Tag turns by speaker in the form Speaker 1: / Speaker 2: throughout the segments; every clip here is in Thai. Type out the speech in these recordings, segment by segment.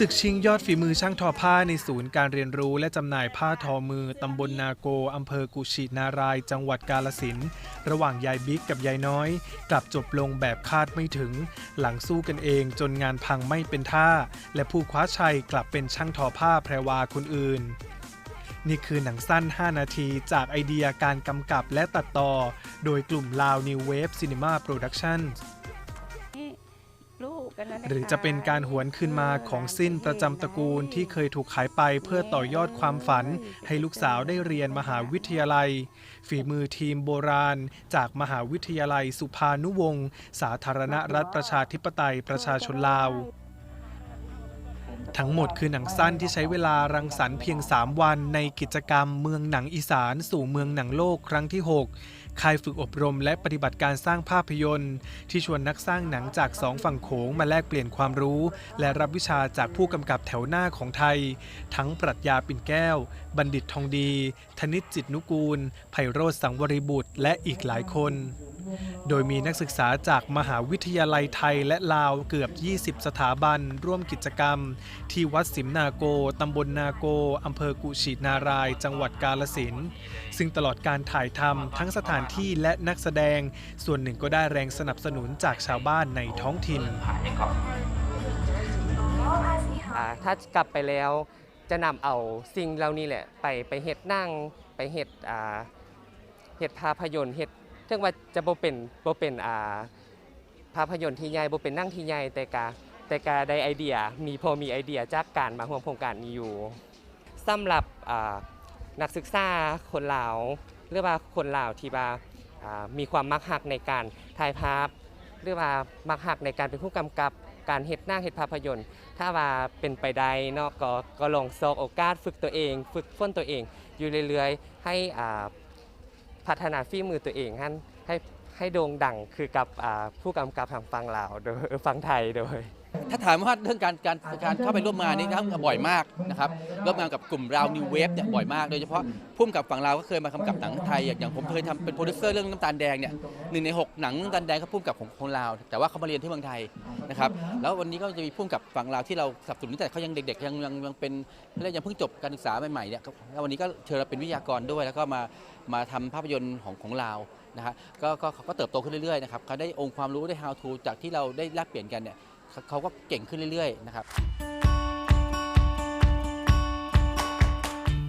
Speaker 1: ศึกชิงยอดฝีมือช่างทอผ้าในศูนย์การเรียนรู้และจำหน่ายผ้าทอมือ ตำบลนาโก อำเภอกุชินาราย จังหวัดกาลสินระหว่างยายบิ๊กกับยายน้อย กลับจบลงแบบคาดไม่ถึง หลังสู้กันเองจนงานพังไม่เป็นท่า และผู้คว้าชัยกลับเป็นช่างทอผ้าแพรวาคนอื่น นี่คือหนังสั้น 5 นาทีจากไอเดียการกำกับและตัดต่อ โดยกลุ่มลาว New Wave Cinema Productions
Speaker 2: ลูกกันแล้ว
Speaker 1: หรือจะเป็นการหวนคืนมาของสิ้นประจำตระกูลที่เคยถูกขายไปเพื่อต่อยอดความฝัน ให้ลูกสาวได้เรียนมหาวิทยาลัย ฝีมือทีมโบราณ จากมหาวิทยาลัยสุภานุวงศ์สาธารณรัฐประชาธิปไตยประชาชนลาว ทั้งหมดคือหนังสั้นที่ใช้เวลารังสรรค์เพียง 3 วันในกิจกรรมเมืองหนังอีสาน สู่เมืองหนังโลกครั้งที่ 6 ค่ายฝึกอบรมและปฏิบัติการสร้างภาพยนตร์ ที่ชวนนักสร้างหนังจากสองฝั่งโขงมาแลกเปลี่ยนความรู้ และรับวิชาจากผู้กำกับแถวหน้าของไทย ทั้งปรัชญาปิ่นแก้ว บัณฑิตทองดี ธนิตจิตนุกูล ไพโรธสังวริบุตร และอีกหลายคน โดยมีนักศึกษาจากมหาวิทยาลัยไทยและลาวเกือบ 20 สถาบัน ร่วมกิจกรรม ที่วัดสิมนาโก ตำบลนาโก อำเภอกุชินาราย จังหวัดกาลสิน ซึ่งตลอดการถ่ายทำทั้งสถานที่และนักแสดง ส่วนหนึ่งก็ได้แรงสนับสนุนจากชาวบ้านในท้องถิ่น
Speaker 3: อ่าถ้ากลับไปแล้วจะนำเอาสิ่งเหล่านี้แหละ ไปไปเฮ็ดหนั่งไปเฮ็ดอ่าเฮ็ดภาพยนตร์เฮ็ด ถึงว่าจะบ่เป็นบ่เป็นอ่าภาพยนตร์ที่ใหญ่บ่เป็นนั่งที่ใหญ่แต่กาแต่กาได้ไอเดีย มีพอมีไอเดียจากการมาร่วมโครงการนี้อยู่สำหรับอ่านักศึกษาคนลาวหรือว่าคนลาวที่ว่ามีความมักหักในการถ่ายภาพ หรือว่ามักหักในการเป็นผู้กำกับการเฮ็ดหน้าเฮ็ดภาพยนตร์ ถ้าว่าเป็นไปได้เนาะก็ก็ลองซอกโอกาสฝึกตัวเอง ฝึกฝนตัวเอง อยู่เรื่อยๆ ให้อ่า พัฒนาฝีมือตัวเองให้ให้ให้โด่งดังคือกับอ่าผู้กำกับทางฝั่งลาวโดยฝั่งไทยโดย
Speaker 4: ถ้าถามว่าเรื่องการการการเข้าไปร่วมงานนี่ก็บ่อยมากนะครับร่วมงานกับกลุ่มราวนิวเวฟเนี่ยบ่อยมาก โดยเฉพาะพุ่มกับฝั่งลาวก็เคยมากำกับหนังไทย อย่างอย่างผมเคยทำเป็นโปรดิวเซอร์เรื่องน้ำตาลแดงเนี่ยหนึ่งในหกหนังน้ำตาลแดงเขาพุ่มกับของของลาว แต่ว่าเขามาเรียนที่เมืองไทยนะครับแล้ววันนี้ก็จะมีพุ่มกับฝั่งลาวที่เราสับสนนตั้งแต่เขายังเด็กๆยังยังยังเป็นเรียกยังเพิ่งจบการศึกษาใหม่ๆเนี่ยแล้ววันนี้ก็เชิญเราเป็นวิทยากรด้วย แล้วก็มามาทำภาพยนตร์ของของลาวนะฮะก็ก็เขาก็เติบโตขึ้นเรื่อยๆนะครับเขาได้องค์ความรู้ได้ how to จากที่เราได้แลกเปลี่ยนกันเนี่ย เขาก็เก่งขึ้นเรื่อยๆนะครับ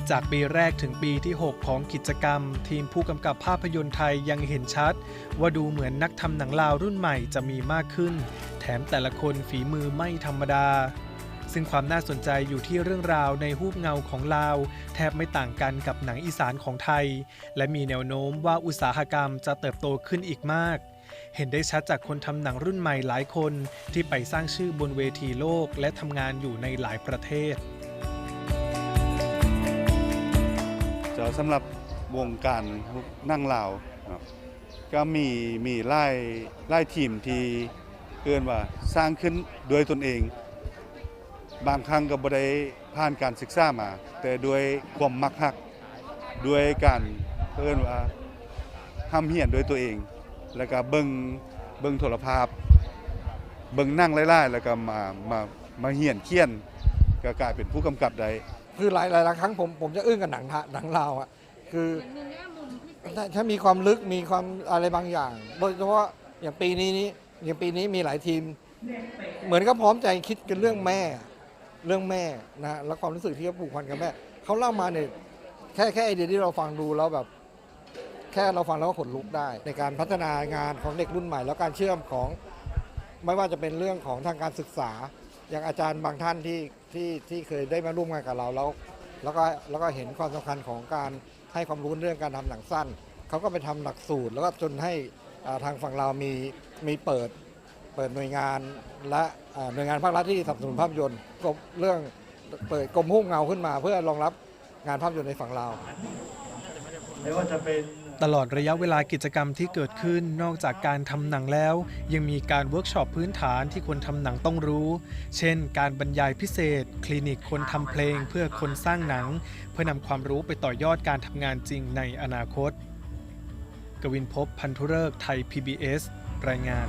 Speaker 1: จากปีแรกถึงปีที่ 6 ของกิจกรรม ทีมผู้กำกับภาพยนตร์ไทยยังเห็นชัด ว่าดูเหมือนนักทำหนังลาวรุ่นใหม่จะมีมากขึ้น แถมแต่ละคนฝีมือไม่ธรรมดา ซึ่งความน่าสนใจอยู่ที่เรื่องราวในหูปเงาของลาว แทบไม่ต่างกันกับหนังอีสานของไทย และมีแนวโน้มว่าอุตสาหกรรมจะเติบโตขึ้นอีกมาก เห็นได้ชัดจากคนทำหนังรุ่นใหม่หลายคนที่ไปสร้างชื่อบนเวทีโลกและทำงานอยู่ในหลายประเทศ
Speaker 5: จะสำหรับวงการนั่งลาวเนาก็มีมีไล่ไล่ทีมที่เกินว่าสร้างขึ้นโดยตนเอง บางครั้งก็บ่ได้ผ่านการศึกษามา แต่ด้วยความมักฮักด้วยการเอิ้นว่าทำเหียนโดวยตัวเอง แล้วก็เบิ่งเบิ่งโทรภาพ เบิ่งนั่งไล่ๆแล้วก็มามามาเหียนเขียนก็กลายเป็นผู้กำกับได้
Speaker 6: คือหลายหลายครั้งผมผมจะอึ้งกับหนังหนังลาวอะคือถ้าถ้ามีความลึกมีความอะไรบางอย่าง โดยเฉพาะอย่างปีนี้นี้อย่างปีนี้มีหลายทีม เหมือนก็พร้อมใจคิดกันเรื่องแม่ เรื่องแม่นะแล้วความรู้สึกที่เขาผูกพันกับแม่เขาเล่ามาเนี่ยแค่แค่ไอเดียที่เราฟังดูแล้วแบบ ค่เราฟังแล้วก็ขนลุกได้ ในการพัฒนางานของเด็กรุ่นใหม่ แล้วการเชื่อมของไม่ว่าจะเป็นเรื่องของทางการศึกษา อย่างอาจารย์บางท่านที่ที่ที่เคยได้มาร่วมงานกับเราแล้วแล้วก็แล้วก็เห็นความสำคัญของการให้ความรู้เรื่องการทำหนังสั้นเขาก็ไปทำหลักสูตร แล้วก็จนให้ทางฝั่งเรามีมีเปิดเปิดหน่วยงานและหน่วยงานภาครัฐที่สนับสนุนภาพยนตร์ก็เรื่องเปิดกรมหุ้มเงาขึ้นมา เพื่อรองรับงานภาพยนตร์ในฝั่งเราไม่ว่าจะเป็น
Speaker 1: ตลอดระยะเวลากิจกรรมที่เกิดขึ้นนอกจากการทำหนังแล้ว ยังมีการเวิร์กช็อปพื้นฐานที่คนทำหนังต้องรู้ เช่น การบรรยายพิเศษ คลินิกคนทำเพลงเพื่อคนสร้างหนัง เพื่อนำความรู้ไปต่อยอดการทำงานจริงในอนาคต กวินพบพันธุเริกไทย PBS รายงาน